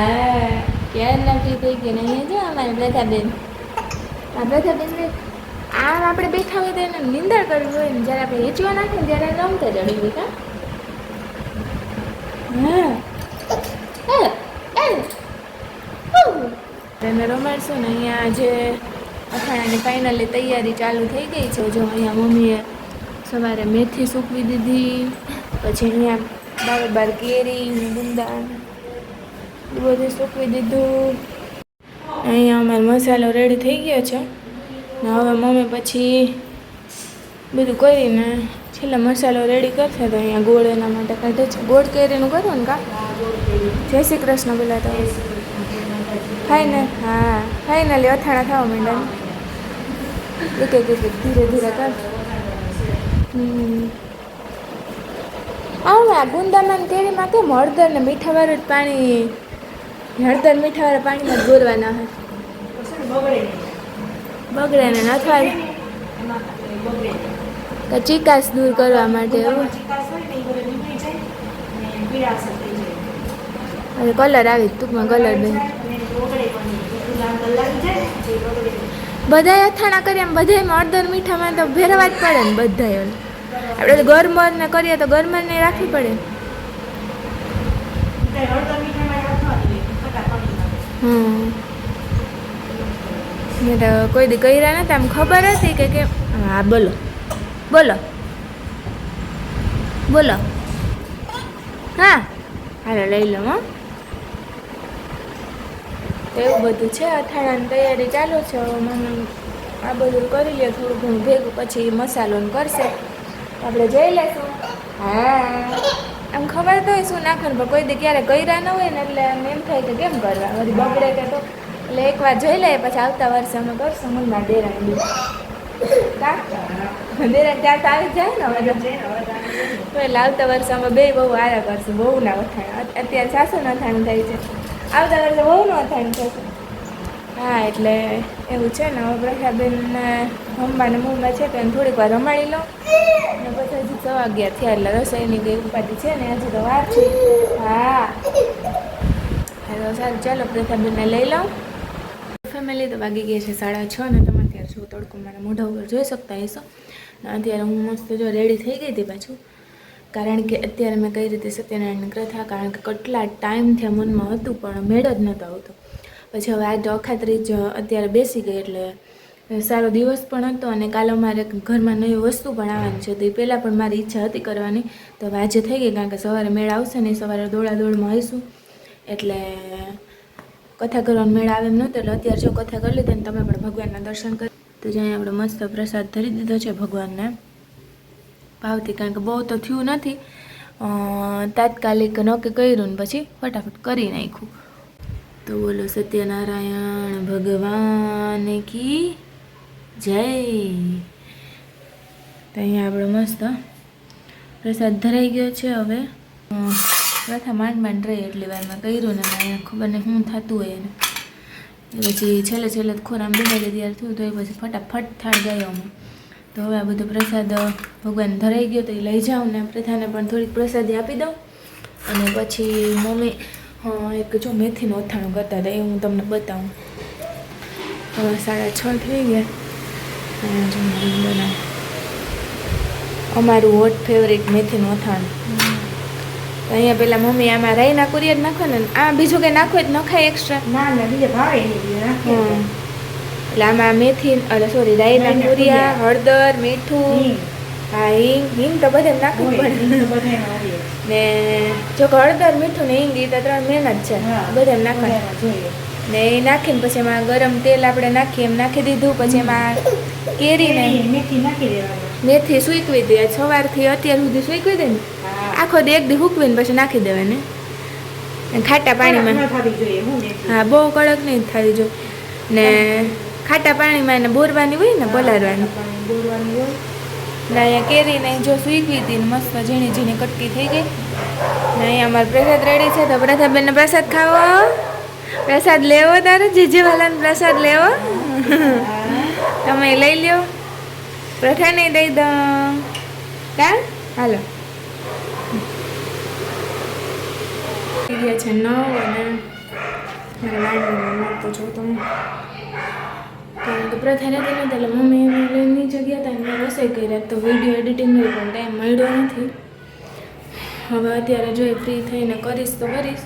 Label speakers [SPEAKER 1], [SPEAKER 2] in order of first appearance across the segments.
[SPEAKER 1] હા ક્યારના ફ્રી થઈ ગયા ને અહીંયા જો અમારે પ્રથાબેન. આ પ્રથાબેનને આમ આપણે બેઠા હોય તો એને નિંદર કરવી હોય ને, જ્યારે આપણે હેચવા નાખીએ ત્યારે એને અમતે ચડી હોય કા એને રમાડશું ને અહીંયા આજે અથાણાની ફાઇનલી તૈયારી ચાલુ થઈ ગઈ છે, જો અહીંયા મમ્મીએ સવારે મેથી સૂકવી દીધી, પછી અહીંયા બાર બાર કેરી ગુંદા બધું સૂકવી દીધું. અહીંયા અમારો મસાલો રેડી થઈ ગયો છે. ને હવે મમ્મી પછી બધું કરીને છેલ્લે મસાલો રેડી કરશે તો અહીંયા ગોળ એના માટે કાઢે છે. ગોળ કેરીનું કરો ને કા? જય શ્રી કૃષ્ણ બોલા તો. ફાઇનલ હા ફાઇનલી અથાણા થવા માંડ્યા એક એક એક ધીરે ધીરે કર આ ગુંદામાં કેરીમાં કેમ હળદર ને મીઠાવાળું જ પાણી હળદર મીઠાવાળા પાણીમાં બોલવાના હોય. બગડે ને અથવા તો ચિકાસ દૂર કરવા માટે એવું. કલર આવી, ટૂંકમાં કલર બે. બધાય અથાણા કરીએ એમ બધાયમાં હળદર મીઠામાં તો ભેરવા જ પડે ને બધાય આપણે ગરમર ને કરીએ તો ગરમર ને રાખવી પડે. મેં તો કોઈ દી કર્યા નથી આમ ખબર હતી કે કે હા, બોલો. બોલો. બોલો. હા. હાલો, લઈ લો, હો. એવું બધું છે, અથાણાની તૈયારી ચાલુ છે મમ્મી આ બધું કરી લે થોડું ઘણું ભેગું, પછી મસાલો કરશે. આપણે જઈ લેશું હા. આમ ખબર તો હોય શું નાખવાનું, પણ કોઈ દી ક્યારે કર્યા ન હોય ને એટલે આમ એમ થાય કે કેમ કરવા? વળી બગડે કે તો? એટલે એકવાર જોઈ લઈએ, પછી આવતા વર્ષે અમે કરશું ડેરાની કા? ડેરા ત્યાં તો આવી જાય ને તો. એટલે આવતા વર્ષે અમે બે બહુ આરા કરશું બહુ ના વથાણ અત્યારે સાસુ ના થાય છે. આવતા વર્ષે બહુ ના થાણ થશે. હા, એટલે એવું છે ને, હવે પ્રખાબેન રમવાને છે તો એને થોડીક વાર રમાડી લો અને પછી હજી સવા અગિયાર થયા, એટલે રસોઈની ગઈ ઉપાધિ છે ને, હજી તો વાર છે. હા. હા તો સારું, ચાલો પ્રથાબેનને લઈ લઉં. ફેમિલી તો વાગી ગઈ છે સાડા છ ને, તમે અત્યારે જો તડકો, મારા મોઢા ઉપર જોઈ શકતા હશો. ને અત્યારે હું મસ્ત જો રેડી થઈ ગઈ હતી પાછું. કારણ કે અત્યારે મેં કઈ રીતે સત્યનારાયણની કથા, કારણ કે કેટલા ટાઈમથી થયા મનમાં હતું, પણ મેળ જ નહોતો આવતો. પછી હવે આજે અખાતરી જ અત્યારે બેસી ગઈ એટલે સારો દિવસ પણ હતો અને કાલે અમારે ઘરમાં નવી વસ્તુ પણ આવવાની છે. તો એ પહેલાં પણ મારી ઈચ્છા હતી કરવાની. તો હવે આજે થઈ ગઈ કારણ કે સવારે મેળ આવશે ને સવારે દોડા દોડમાં આવીશું. એટલે કથા કરવાનો મેળ આવે એમ નહોતો એટલે અત્યારે જો કથા કરી લીધી ને તમે પણ ભગવાનના દર્શન કરી તો જ્યાં આપણે મસ્ત પ્રસાદ ધરી દીધો છે ભગવાનને. ભાવથી કારણ કે બહુ તો થયું નથી. તાત્કાલિક નક્કી કર્યું ને પછી ફટાફટ કરી નાખ્યું. તો બોલો સત્યનારાયણ ભગવાન કી જય. તો અહીંયા આપણે મસ્ત પ્રસાદ ધરાઈ ગયો છે હવે. પ્રથા માંડ માંડ રહી એટલી વારમાં કર્યું ને અહીંયા ખબર નહીં શું થતું હોય એને. પછી છેલ્લે છેલ્લે ખોરામ બેઠા તૈયાર થયું તો એ પછી ફટાફટ થાળ ગયો અમે. તો હવે આ બધો પ્રસાદ ભગવાન ધરાઈ ગયો તો એ લઈ જાઉં ને પ્રથાને પણ થોડીક પ્રસાદી આપી દઉં. અને પછી મમ્મી હા એક જો મેથીનું અથાણું કરતા હતા એ હું તમને બતાવું. હવે સાડા છ થઈ ગયા. જો મારી અમારું હોટ ફેવરેટ મેથીનું અથાણું. અહીંયા પેલા મમ્મી આમાં રાઈના કુરિયર નાખો ને આ બીજું કંઈ નાખો જ નખાય એક્સ્ટ્રા
[SPEAKER 2] ના ના બીજે ભાવે.
[SPEAKER 1] એટલે આમાં મેથી અરે સોરી રાઈના કુરિયા. હળદર મીઠું હા હિંગ. હિંગ તો બધે નાખવું પડે. ને જો કે હળદર મીઠું ને ઈંગી તો ત્રણ મહેનત છે. બધે નાખવાનું.
[SPEAKER 2] બધાયમાં જોઈએ.
[SPEAKER 1] ને એ નાખીને પછી એમાં ગરમ તેલ આપણે નાખીએ એમ નાખી દીધું પછી એમાં કેરીને
[SPEAKER 2] કેરી, મેથી નાખી દેવાનું.
[SPEAKER 1] મેથી સૂકવી દે. સવારથી અત્યાર સુધી સૂકવી દે ને? આખો દે એક દી સૂકવીને પછી નાખી દેવાની. ને ખાટા પાણીમાં.
[SPEAKER 2] હા
[SPEAKER 1] બહુ કડક નહીં થવી જોઈએ. ને ખાટા પાણીમાં એને બોરવાની હોય ને પલાળવાની
[SPEAKER 2] બોરવાની હોય.
[SPEAKER 1] ને અહીંયા કેરીને જો સૂકવી હતી મસ્ત ઝીણી ઝીણી કટકી થઈ ગઈ. ને અહીંયા અમારો પ્રસાદ રેડી છે. તો પ્રસાદબેનને પ્રસાદ ખાવો પ્રસાદ લેવો તારે? જીજીવાલાને પ્રસાદ લેવો? તમે લઈ લ્યો. પ્રથાને દઈ દઉં. કા? હાલો. છે નવ અને છો. તમે કારણ કે પ્રથા નથી નહોતી એટલે મમ્મી એને જગ્યા હતા મેં રસોઈ કરી તો વીડિયો એડિટિંગનો પણ ટાઈમ મળ્યો નથી. હવે અત્યારે જોઈ ફ્રી થઈને કરીશ તો કરીશ.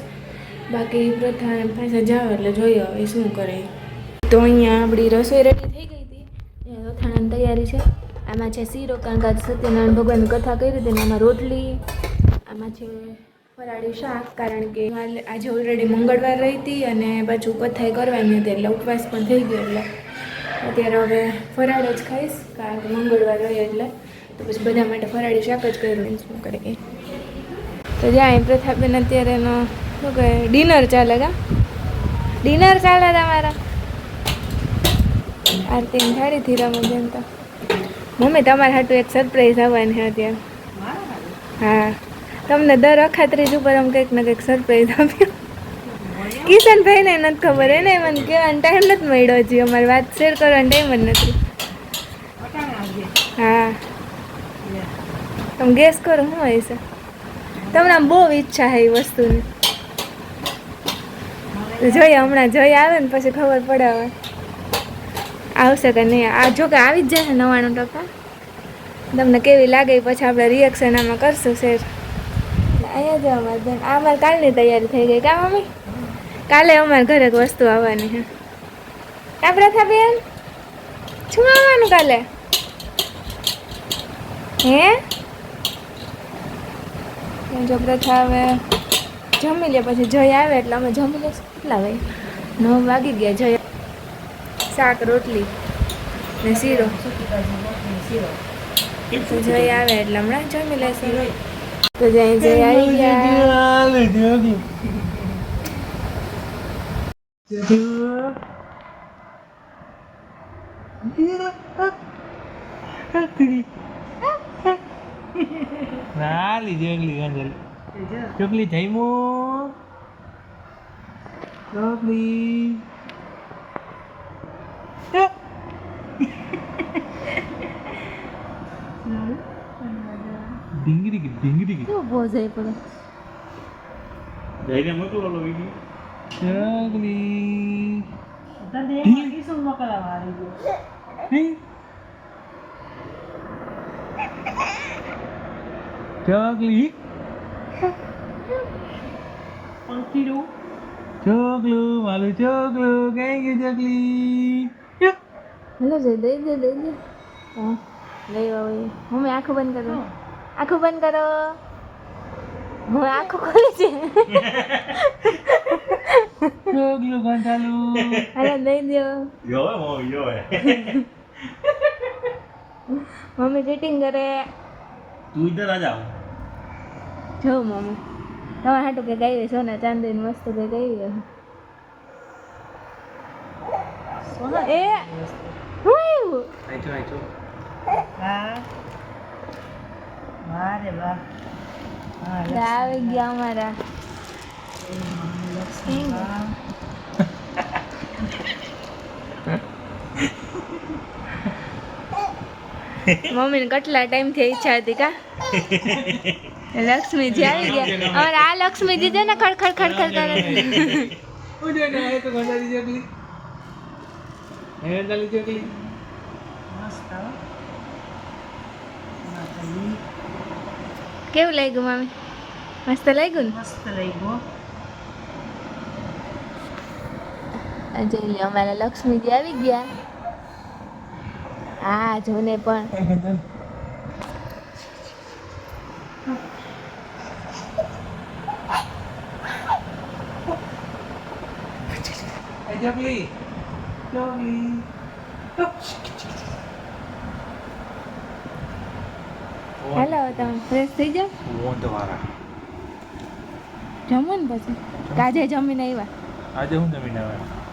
[SPEAKER 1] બાકી પ્રથા એમ પાછા જાવ એટલે જોઈએ હવે શું કરે. તો અહીંયા આપણી રસોઈ રેડી થઈ ગઈ હતી. અથાણાની તૈયારી છે. આમાં છે શીરો કારણ કે સત્યનારાયણ ભગવાનની કથા કરી હતી આમાં રોટલી, આમાં છે ફરાળી શાક, કારણ કે આજે ઓલરેડી મંગળવાર રહી હતી અને પાછું કથાઈ કરવાની હતી એટલે ઉપવાસ પણ થઈ ગયો એટલે. અત્યારે હવે ફરાળ જ ખાઈશ કારણ કે મંગળવાર હોય એટલે. તો પછી બધા માટે ફરાળી શાક જ કર્યું શું કરે એ. તો જ્યાં પ્રથાબેન અત્યારે એનો શું કહે ડિનર ચાલે કા? ડિનર ચાલે તમારા? આરતી થાળીથી રમે જેમ તો. મમ્મી તમારા હાટું એક સરપ્રાઈઝ આવવાની છે અત્યારે. હા. તમને દર અખાત્રીજ ઉપર આમ કંઈક ને કંઈક સરપ્રાઈઝ આપ્યું કિશનભાઈને નથી ખબર, એને મને કહેવાનો ટાઈમ નથી મળ્યો હજી. અમારી વાત શેર કરવાનો ટાઈમ જ નથી. હા. તમે ગેસ કરો, શું હોય છે? તમને બહુ ઈચ્છા છે એ વસ્તુની. જોઈએ, હમણાં જોઈ આવે ને પછી ખબર પડે હવે. આવશે કે નહીં? આ જો કે આવી જ જશે નવાણું ટકા. તમને કેવી લાગે પછી આપણે રિએક્શન આમાં કરશું શેર અહીંયા જ અમારે બેન આ અમારે કાલની તૈયારી થઈ ગઈ, કા મમ્મી? કાલે અમારે ઘરે એક વસ્તુ આવવાની છે. કા પ્રથા બેન શું આવવાનું કાલે? હે? જો પ્રથા હવે જમી લે, પછી જય આવે એટલે અમે જમી લે કેટલા ભાઈ નવ વાગી ગયા, જય શાક, રોટલી ને શીરો. જય આવે એટલે હમણાં જમી લેશે તો જય જય આવી ગયા.
[SPEAKER 3] ના લીધી એકલી ગાંજલ
[SPEAKER 2] જો,
[SPEAKER 3] ચોકલી જઈમો ચોકલી ડીંગરી કે ડીંગરી કે
[SPEAKER 1] કેવું બોઝ આવી પડે
[SPEAKER 3] જઈને મોકલો લો વીડિયો ચોકલી
[SPEAKER 2] તને એમાં કિસ્સો મોકલાવા આવી.
[SPEAKER 3] ચોકલી
[SPEAKER 2] પંખીડું.
[SPEAKER 3] ચોકલું મારું ચોકલું કઈ ગયું ચોકલી
[SPEAKER 1] હેલો જય દઈ દે દઈ દે હા લઈ આવો મમ્મી આંખો બંધ કરો આંખો બંધ કરો હું આંખો ખોલી છે
[SPEAKER 3] ચોકલું ગંઠાલું
[SPEAKER 1] હાલો દઈ દો
[SPEAKER 3] જોવે મમ્મી જોવે
[SPEAKER 1] મમ્મી ચીટિંગ કરે
[SPEAKER 3] તું ઇધર આ જાઓ
[SPEAKER 1] જો મમ્મી તમારે હાટું કે ગાઈ સોના ચાંદીની વસ્તુ કે ગાઈ
[SPEAKER 2] સોના
[SPEAKER 1] એ હું આવ્યું
[SPEAKER 3] આઈચો આઈચો
[SPEAKER 2] હા વાહ રે વાહ હા
[SPEAKER 1] લે, આવી ગયા અમારા. મમ્મીને કેટલા ટાઈમથી ઈચ્છા હતી કા? લક્ષ્મીજી આવી ગયા. અમારે આ લક્ષ્મીજી છે ને ખડ ખડ ખડ ખડ કરે. કેવું લાગ્યું મમ્મી? મસ્ત લાગ્યું
[SPEAKER 2] મસ્ત લાગ્યો
[SPEAKER 1] આ જોઈ લે અમારા લક્ષ્મીજી આવી ગયા. હા જોને પણ.
[SPEAKER 3] ચોકલી
[SPEAKER 1] હાલો તમે ફ્રેશ થઈ જાઓ?
[SPEAKER 3] તમારા
[SPEAKER 1] જમો ને પછી. કાજે જમીને આવ્યા?
[SPEAKER 3] આજે હું જમીને આવે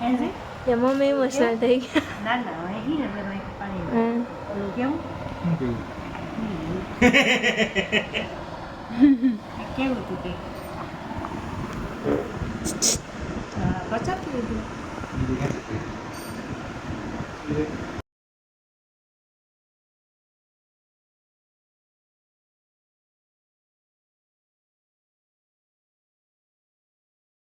[SPEAKER 2] એને?
[SPEAKER 1] કે મમ્મી ઇમોશનલ થઈ ગયા
[SPEAKER 2] ના ના હવે ઈ ને એટલે ભાઈ પાણી
[SPEAKER 1] હા.
[SPEAKER 2] ઓલું કેવું
[SPEAKER 3] શું કહ્યું
[SPEAKER 2] કેવું